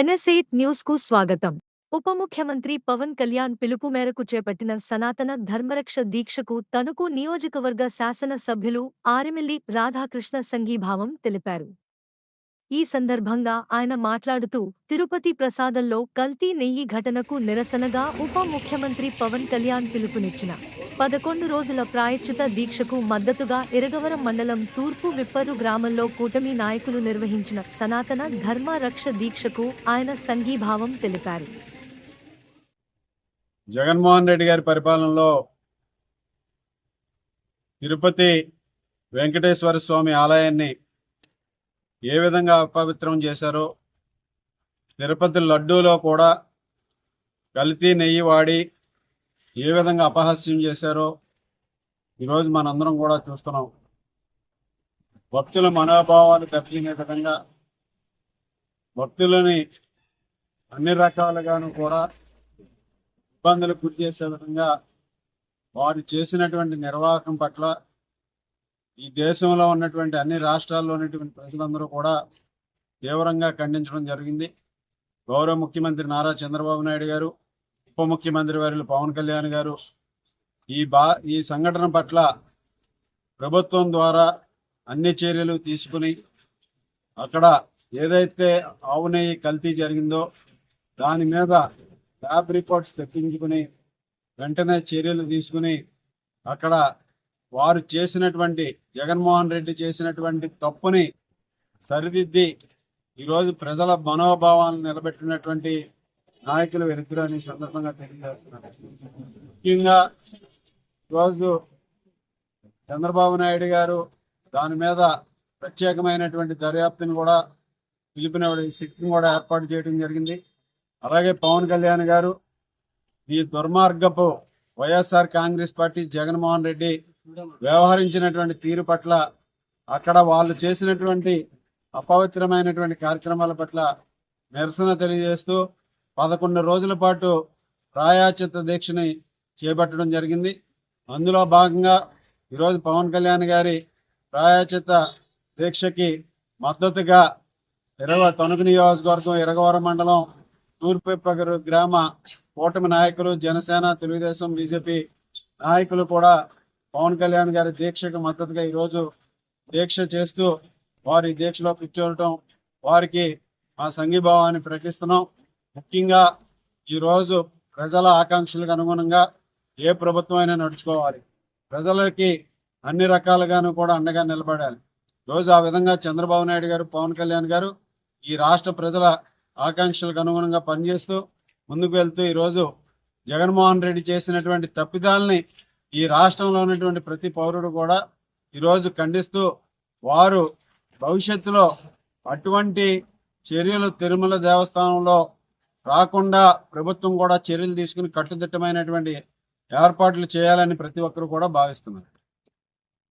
ఎన్ఎస్ఎయిట్ న్యూస్కు స్వాగతం. ఉప ముఖ్యమంత్రి పవన్ కళ్యాణ్ పిలుపు మేరకు చేపట్టిన సనాతన ధర్మరక్ష దీక్షకు తణుకు నియోజకవర్గ శాసన సభ్యులు ఆరిమిల్లి రాధాకృష్ణ సంఘీభావం తెలిపారు. ఈ సందర్భంగా ఆయన మాట్లాడుతూ తిరుపతి ప్రసాదంలో కల్తీ నెయ్యి ఘటనకు నిరసనగా ఉప ముఖ్యమంత్రి పవన్ కళ్యాణ్ పిలుపునిచ్చిన పదకొండు రోజుల ప్రాయశ్చిత దీక్షకు మద్దతుగా ఇరగవరం మండలం తూర్పు విప్పరు గ్రామంలో కూటమి నాయకులు నిర్వహించిన సనాతన ధర్మ రక్ష దీక్షకు ఆయన సంఘీభావం తెలిపారు. జగన్మోహన్ రెడ్డి గారి పరిపాలనలో తిరుపతి వెంకటేశ్వర స్వామి ఆలయాన్ని ఏ విధంగా అపవిత్రం చేశారో తిరుపతి లడ్డూలో కూడా కల్తీ నెయ్యి వాడి ఏ విధంగా అపహాస్యం చేశారో ఈరోజు మనందరం కూడా చూస్తున్నాం. భక్తుల మనోభావాలు దెబ్బతినే విధంగా భక్తులని అన్ని రకాలుగాను కూడా ఇబ్బందులకు గురి చేసే విధంగా వారు చేసినటువంటి నిర్వాహకం పట్ల ఈ దేశంలో ఉన్నటువంటి అన్ని రాష్ట్రాల్లో ఉన్నటువంటి ప్రజలందరూ కూడా తీవ్రంగా ఖండించడం జరిగింది. గౌరవ ముఖ్యమంత్రి నారా చంద్రబాబు నాయుడు గారు ఉప ముఖ్యమంత్రి వర్యులు పవన్ కళ్యాణ్ గారు ఈ బా ఈ సంఘటన పట్ల ప్రభుత్వం ద్వారా అన్ని చర్యలు తీసుకుని అక్కడ ఏదైతే ఆవునేయి కల్తీ జరిగిందో దాని మీద ల్యాబ్ రిపోర్ట్స్ తెప్పించుకుని వెంటనే చర్యలు తీసుకుని అక్కడ వారు చేసినటువంటి జగన్మోహన్ రెడ్డి చేసినటువంటి తప్పుని సరిదిద్ది ఈరోజు ప్రజల మనోభావాలను నిలబెట్టినటువంటి నాయకులు వెనుకరని సందర్భంగా తెలియజేస్తున్నారు ముఖ్యంగా ఈరోజు చంద్రబాబు నాయుడు గారు దాని మీద ప్రత్యేకమైనటువంటి దర్యాప్తుని కూడా పిలిపిన సిట్టింగ్ కూడా ఏర్పాటు చేయడం జరిగింది. అలాగే పవన్ కళ్యాణ్ గారు ఈ దుర్మార్గపు వైఎస్ఆర్ కాంగ్రెస్ పార్టీ జగన్మోహన్ రెడ్డి వ్యవహరించినటువంటి తీరు పట్ల అక్కడ వాళ్ళు చేసినటువంటి అపవిత్రమైనటువంటి కార్యక్రమాల పట్ల నిరసన తెలియజేస్తూ పదకొండు రోజుల పాటు ప్రాయాచిత దీక్షని చేపట్టడం జరిగింది. అందులో భాగంగా ఈరోజు పవన్ కళ్యాణ్ గారి ప్రాయాచిత దీక్షకి మద్దతుగా ఇరవ తణుకు నియోజకవర్గం ఇరగవరం మండలం తూర్పు గ్రామ కూటమి నాయకులు జనసేన తెలుగుదేశం బీజేపీ నాయకులు కూడా పవన్ కళ్యాణ్ గారి దీక్షకు మద్దతుగా ఈరోజు దీక్ష చేస్తూ వారి దీక్షలో కూర్చోవటం వారికి మా సంఘీభావాన్ని ప్రకటిస్తున్నాం. ముఖ్యంగా ఈరోజు ప్రజల ఆకాంక్షలకు అనుగుణంగా ఏ ప్రభుత్వం అయినా నడుచుకోవాలి. ప్రజలకి అన్ని రకాలుగాను కూడా అండగా నిలబడాలి. రోజు ఆ విధంగా చంద్రబాబు నాయుడు గారు పవన్ కళ్యాణ్ గారు ఈ రాష్ట్ర ప్రజల ఆకాంక్షలకు అనుగుణంగా పనిచేస్తూ ముందుకు వెళ్తూ ఈరోజు జగన్మోహన్ రెడ్డి చేసినటువంటి తప్పిదాలని ఈ రాష్ట్రంలో ఉన్నటువంటి ప్రతి పౌరుడు కూడా ఈరోజు ఖండిస్తూ వారు భవిష్యత్తులో అటువంటి చర్యలు తిరుమల దేవస్థానంలో రాకుండా ప్రభుత్వం కూడా చర్యలు తీసుకుని కట్టుదిట్టమైనటువంటి ఏర్పాట్లు చేయాలని ప్రతి ఒక్కరు కూడా భావిస్తున్నారు.